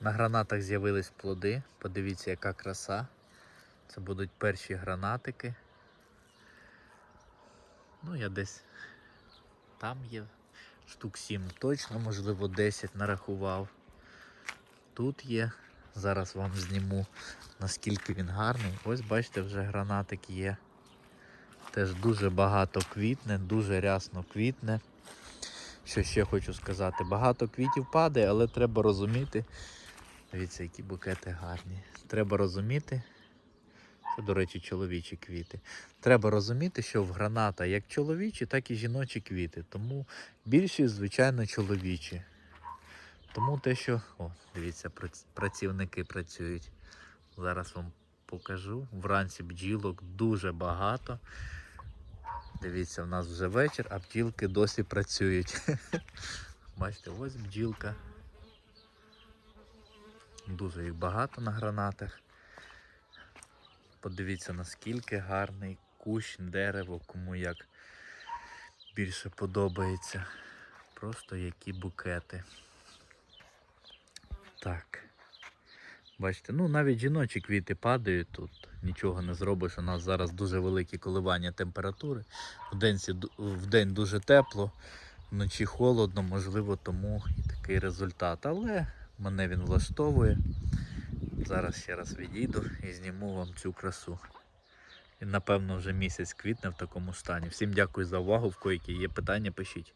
На гранатах з'явились плоди. Подивіться, яка краса. Це будуть перші гранатики. Ну, я десь там є штук 7 точно, можливо, 10 нарахував. Тут є. Зараз вам зніму наскільки він гарний. Ось бачите, вже гранатик є. Теж дуже багато квітне, дуже рясно квітне. Що ще хочу сказати? Багато квітів падає, але треба розуміти. Дивіться, які букети гарні. Треба розуміти. Це, до речі, чоловічі квіти. Треба розуміти, що в граната як чоловічі, так і жіночі квіти. Тому більшість, звичайно, чоловічі. Тому те, що. О, дивіться, працівники працюють. Зараз вам покажу. Вранці бджілок дуже багато. Дивіться, в нас вже вечір, а бджілки досі працюють. Бачите, ось бджілка. Дуже їх багато на гранатах. Подивіться, наскільки гарний кущ, дерево, кому як більше подобається. Просто які букети. Так. Бачите, ну навіть жіночі квіти падають тут. Нічого не зробиш. У нас зараз дуже великі коливання температури. Вдень, вдень дуже тепло, вночі холодно, можливо, тому і такий результат. Але мене він влаштовує. Зараз ще раз відійду і зніму вам цю красу. І напевно вже місяць квітне в такому стані. Всім дякую за увагу. В койки є питання, пишіть.